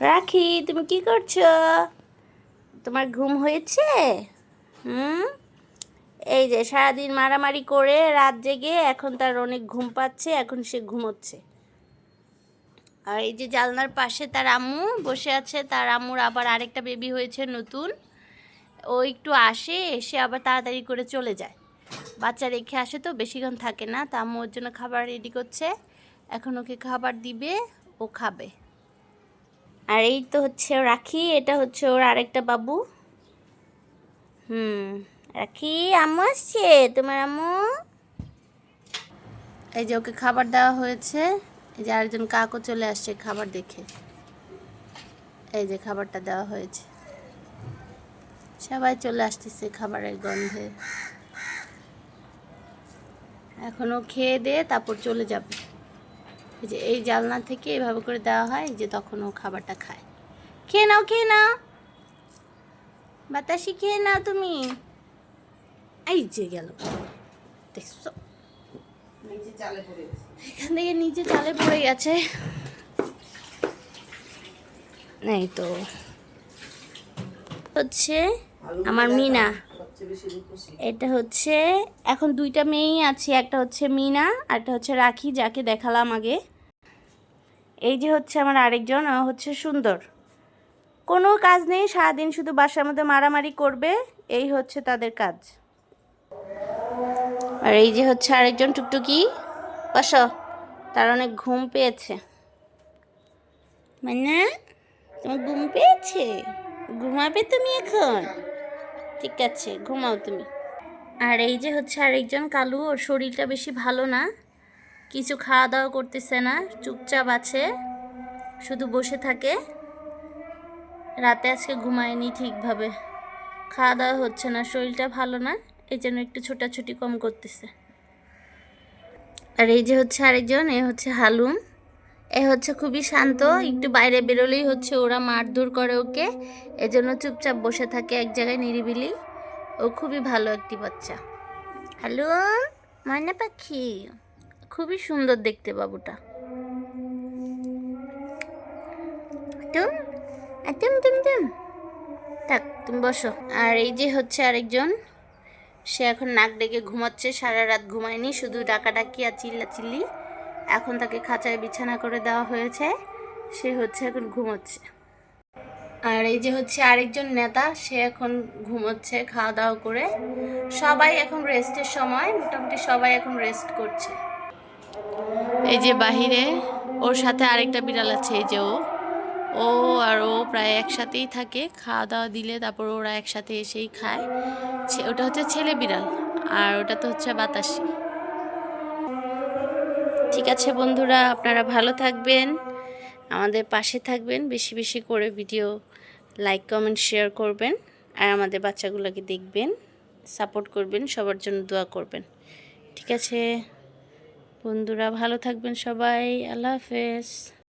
রাখি, তুমি কি করছ? তোমার ঘুম হয়েছে? হুম? এই যে, সারাদিন মারামারি করে রাত জেগে এখন তার অনেক ঘুম পাচ্ছে, এখন সে ঘুমোচ্ছে। আর এই যে জালনার পাশে তার আম্মু, বসে আছে তার আম্মুর আবার আরেকটা বেবি হয়েছে নতুন। ও একটু আসে, এসে আবার তাড়াতাড়ি করে চলে যায়। বাচ্চা রেখে আসে তো, বেশিক্ষণ থাকে না, তা আম্মু ওর জন্য খাবার রেডি করছে। এখন ওকে খাবার দিবে, ও খাবে। আর এই তো হচ্ছে রাখি, এটা হচ্ছে ওর আরেকটা বাবু। হুম, রাখি, আম্মু আসছে? তোমার আম্মু? এই যে ওকে খাবার দেওয়া হয়েছে, এই যে আরেকজন কাকও চলে আসছে খাবার দেখে। এই যে খাবারটা দেওয়া হয়েছে। সবাই চলে আসতেছে খাবারের গন্ধে। এখনও খেয়ে দিয়ে তারপর চলে যাবে। এই যে এই জালনা থেকে এভাবে করে দেওয়া হয় যে তখন ও খাবারটা খায়। খেয়ে নাও খেয়ে নাও। বাতাসি খেয়ে নাও তুমি। এই যে গেল। দেখছ? এখান থেকে নিচে চালে পড়ে গেছে। এই তো। হচ্ছে আমার মিনা। এটা হচ্ছে এখন দুইটা মেয়েই আছে। একটা হচ্ছে মিনা আর একটা হচ্ছে রাখি যাকে দেখালাম আগে। এই যে হচ্ছে আমার আরেকজন হচ্ছে সুন্দর। কোনো কাজ নেই, সারাদিন শুধু বাসার মধ্যে মারামারি করবে, এই হচ্ছে তাদের কাজ। আর এই যে হচ্ছে আরেকজন টুকটুকি, বস, তার অনেক ঘুম পেয়েছে। মানে তোমার ঘুম পেয়েছে? ঘুমাবে তুমি এখন? ঠিক আছে, ঘুমাও তুমি। আর এই যে হচ্ছে আরেকজন কালু, ওর শরীরটা বেশি ভালো না। কিছু খাওয়া দাওয়া করতেছে না, চুপচাপ আছে, শুধু বসে থাকে। রাতে আজকে ঘুমায়নি ঠিকভাবে। খাওয়া দাওয়া হচ্ছে না, শরীরটা ভালো না এই জন্য একটু ছোটাছুটি কম করতেছে। আর এই যে হচ্ছে আরেকজন, এ হচ্ছে হালুম। এ হচ্ছে খুবই শান্ত, একটু বাইরে বেরোলেই হচ্ছে ওরা মারধর করে ওকে। এজন্য চুপচাপ বসে থাকে, এক জায়গায় নিরিবিলি। ও খুবই ভালো একটি বাচ্চা। হ্যালো ময়না পাখি। খুবই সুন্দর দেখতে বাবুটা। থাক, তুমি বসো। আর এই যে হচ্ছে আরেকজন, সে এখন নাক ডেকে ঘুমাচ্ছে, সারা রাত ঘুমায়নি, শুধু ডাকাডাকি আর চিল্লা চিল্লি এখন তাকে খাঁচায় বিছানা করে দেওয়া হয়েছে, সে হচ্ছে এখন ঘুমোচ্ছে। আর এই যে হচ্ছে আরেকজন নেতা, সে এখন ঘুমোচ্ছে খাওয়া দাওয়া করে। সবাই এখন রেস্টের সময়, মোটামুটি সবাই এখন রেস্ট করছে। এই যে বাহিরে, ওর সাথে আরেকটা বিড়াল আছে, এই যে ও। ও আর ও প্রায় একসাথেই থাকে খাওয়া দাওয়া দিলে তারপর ওরা একসাথে এসেই খায়। ওটা হচ্ছে ছেলে বিড়াল, আর ওটা তো হচ্ছে বাতাসি। ঠিক আছে বন্ধুরা, আপনারা ভালো থাকবেন, আমাদের পাশে থাকবেন, বেশি বেশি করে ভিডিও লাইক, কমেন্ট, শেয়ার করবেন, আর আমাদের বাচ্চাগুলোকে দেখবেন, সাপোর্ট করবেন, সবার জন্য দোয়া করবেন। ঠিক আছে। বন্ধুরা ভালো থাকবেন সবাই। আল্লাহ হাফেজ।